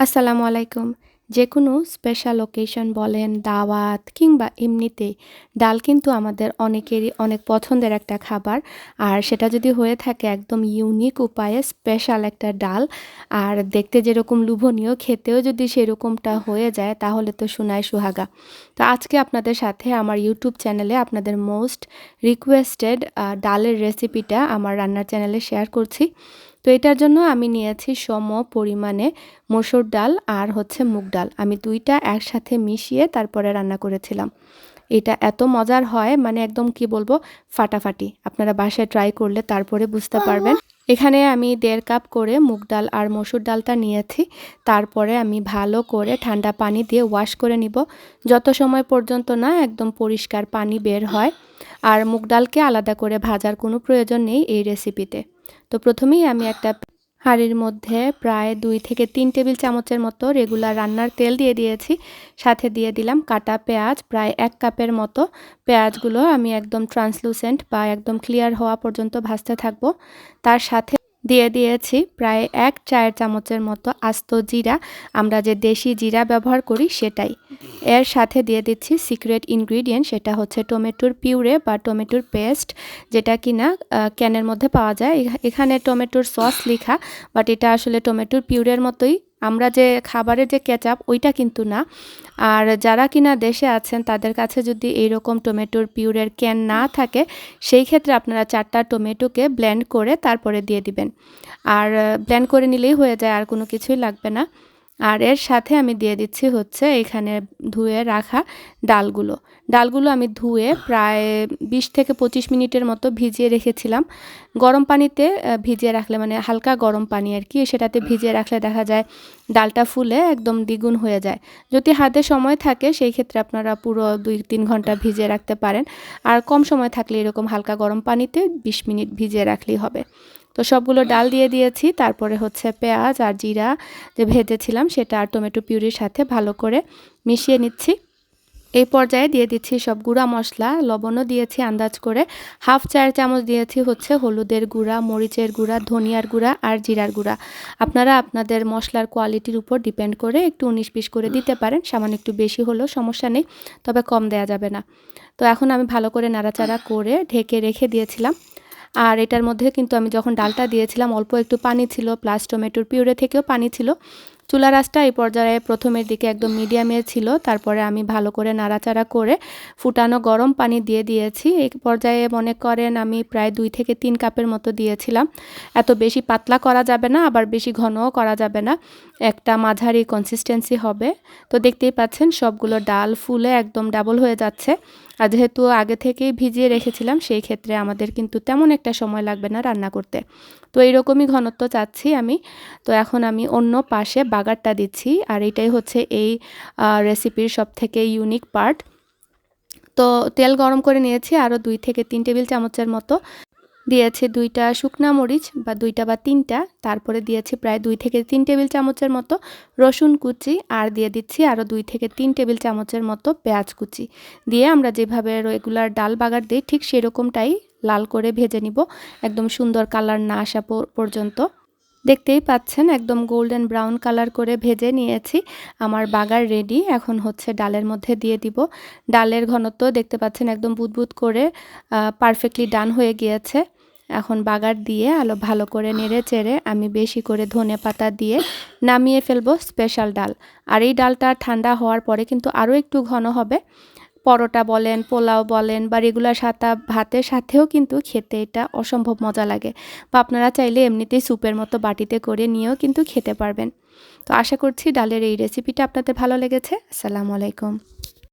আসসালামু আলাইকুম। যে কোনো স্পেশাল ওকেশন বলেন, দাওয়াত কিংবা এমনিতে ডাল কিন্তু আমাদের অনেকেরই অনেক পছন্দের একটা খাবার। আর সেটা যদি হয়ে থাকে একদম ইউনিক উপায়ে স্পেশাল একটা ডাল, আর দেখতে যেরকম লোভনীয়, খেতেও যদি সেরকমটা হয়ে যায়, তাহলে তো শোনায় সুহাগা। তো আজকে আপনাদের সাথে আমার ইউটিউব চ্যানেলে আপনাদের মোস্ট রিকোয়েস্টেড ডালের রেসিপিটা আমার রান্নার চ্যানেলে শেয়ার করছি। তো এটার জন্য আমি নিয়েছি সম পরিমাণে মসুর ডাল আর হচ্ছে মুগ ডাল। আমি দুইটা একসাথে মিশিয়ে তারপরে রান্না করেছিলাম। এটা এত মজার হয় মানে একদম কি বলব ফাটাফাটি। আপনারা বাসায় ট্রাই করলে তারপরে বুঝতে পারবেন। এখানে আমি দেড় কাপ করে মুগ ডাল আর মসুর ডালটা নিয়েছি। তারপরে আমি ভালো করে ঠান্ডা পানি দিয়ে ওয়াশ করে নিব। যত সময় পর্যন্ত না একদম পরিষ্কার পানি বের হয়। আর মুগ ডালকে আলাদা করে ভাজার কোনো প্রয়োজন নেই এই রেসিপিতে তো প্রথমেই আমি একটা হাঁড়ির মধ্যে প্রায় দুই থেকে তিন টেবিল চামচের মতো রেগুলার রান্নার তেল দিয়ে দিয়েছি। সাথে দিয়ে দিলাম কাটা পেঁয়াজ, প্রায় এক কাপের মতো। পেঁয়াজগুলো আমি একদম ট্রান্সলুসেন্ট বা একদম ক্লিয়ার হওয়া পর্যন্ত ভাজতে থাকব। তার সাথে দিয়ে দিয়েছি প্রায় এক চায়ের চামচের মতো আস্ত জিরা। আমরা যে দেশি জিরা ব্যবহার করি সেটাই। এর সাথে দিয়ে দিচ্ছি সিক্রেট ইনগ্রিডিয়েন্ট সেটা হচ্ছে টমেটোর পিউরে বা টমেটোর পেস্ট যেটা কিনা ক্যানের মধ্যে পাওয়া যায়। এখানে টমেটোর সস লেখা বাট এটা আসলে টমেটোর পিউরের মতোই। আমরা যে খাবারের যে কেচাপ ওইটা কিন্তু না। আর যারা কিনা দেশে আছেন, তাদের কাছে যদি এইরকম টমেটোর পিউরের ক্যান না থাকে, সেই ক্ষেত্রে আপনারা চারটা টমেটোকে ব্লেন্ড করে তারপরে দিয়ে দিবেন। আর ব্লেন্ড করে নিলেই হয়ে যায়, আর কোনো কিছুই লাগবে না। আর এর সাথে আমি দিয়ে দিচ্ছি হচ্ছে এখানে ধুয়ে রাখা ডালগুলো। ডালগুলো আমি ধুয়ে প্রায় বিশ থেকে পঁচিশ মিনিটের মতো ভিজিয়ে রেখেছিলাম। গরম পানিতে ভিজিয়ে রাখলে মানে হালকা গরম পানি আর কি, সেটাতে ভিজিয়ে রাখলে দেখা যায় ডালটা ফুলে একদম দ্বিগুণ হয়ে যায়। যদি হাতে সময় থাকে সেই ক্ষেত্রে আপনারা পুরো দুই তিন ঘণ্টা ভিজিয়ে রাখতে পারেন। আর কম সময় থাকলে এরকম হালকা গরম পানিতে বিশ মিনিট ভিজিয়ে রাখলেই হবে। তো সবগুলো ডাল দিয়ে দিয়েছি, তারপরে হচ্ছে পেঁয়াজ আর জিরা যে ভেজেছিলাম সেটা আর টমেটো পিউরির সাথে ভালো করে মিশিয়ে নিচ্ছি। এই পর্যায়ে দিয়ে দিচ্ছি সব গুঁড়া মশলা, লবণও দিয়েছি আন্দাজ করে। হাফ চার চামচ দিয়েছি হচ্ছে হলুদের গুঁড়া, মরিচের গুঁড়া, ধনিয়ার গুঁড়া আর জিরার গুঁড়া। আপনারা আপনাদের মশলার কোয়ালিটির উপর ডিপেন্ড করে একটু উনিশ পিস করে দিতে পারেন, সামান্য একটু বেশি হলেও সমস্যা নেই, তবে কম দেয়া যাবে না। তো এখন আমি ভালো করে নাড়াচাড়া করে ঢেকে রেখে দিয়েছিলাম। আর এটার মধ্যে কিন্তু আমি যখন ডালটা দিয়েছিলাম, অল্প একটু পানি ছিল প্লাস টমেটোর পিউরে থেকেও পানি ছিল। চুলা রাসটা এই পর্যায়ে প্রথমের দিকে একদম মিডিয়ামে ছিল, তারপরে আমি ভালো করে নাড়াচাড়া করে ফুটানো গরম পানি দিয়ে দিয়েছি। এই পর্যায়ে মনে করেন আমি প্রায় দুই থেকে তিন কাপের মতো দিয়েছিলাম। এত বেশি পাতলা করা যাবে না, আবার বেশি ঘনও করা যাবে না। একটা মাঝারি কনসিস্টেন্সি হবে। তো দেখতেই পাচ্ছেন, সবগুলো ডাল ফুলে একদম ডাবল হয়ে যাচ্ছে। আর যেহেতু আগে থেকেই ভিজিয়ে রেখেছিলাম, সেই ক্ষেত্রে আমাদের কিন্তু তেমন একটা সময় লাগবে না রান্না করতে। তো এইরকমই ঘনত্ব চাচ্ছি আমি। তো এখন আমি অন্য পাশে বাগারটা দিচ্ছি আর এটাই হচ্ছে এই রেসিপির সব থেকে ইউনিক পার্ট তো তেল গরম করে নিয়েছি আরও দুই থেকে তিন টেবিল চামচের মতো। দিয়েছি দুইটা শুকনা মরিচ বা দুইটা বা তিনটা, তারপরে দিয়েছি প্রায় দুই থেকে তিন টেবিল চামচের মতো রসুন কুচি, আর দিয়ে দিচ্ছি আরও দুই থেকে তিন টেবিল চামচের মতো পেঁয়াজ কুচি। দিয়ে আমরা যেভাবে রেগুলার ডাল বাগার দিই, ঠিক সেরকমটাই লাল করে ভেজে নিব, একদম সুন্দর কালার না আসা পর্যন্ত। দেখতেই পাচ্ছেন, একদম গোল্ডেন ব্রাউন কালার করে ভেজে নিয়েছি। আমার বাগার রেডি এখন হচ্ছে ডালের মধ্যে দিয়ে দিব। ডালের ঘনত্ব দেখতে পাচ্ছেন, একদম বুদবুদ করে পারফেক্টলি ডান হয়ে গিয়েছে। এখন বাগার দিয়ে আলো ভালো করে নেড়ে চেড়ে আমি বেশি করে ধনে পাতা দিয়ে নামিয়ে ফেলব স্পেশাল ডাল। আর এই ডালটা ঠান্ডা হওয়ার পরে কিন্তু আরও একটু ঘন হবে। পরোটা বলেন, পোলাও বলেন বা রেগুলার সাতা ভাতের সাথেও কিন্তু খেতে এটা অসম্ভব মজা লাগে বা আপনারা চাইলে এমনিতেই স্যুপের মতো বাটিতে করে নিয়েও কিন্তু খেতে পারবেন। তো আশা করছি ডালের এই রেসিপিটা আপনাদের ভালো লেগেছে। আসসালামু আলাইকুম।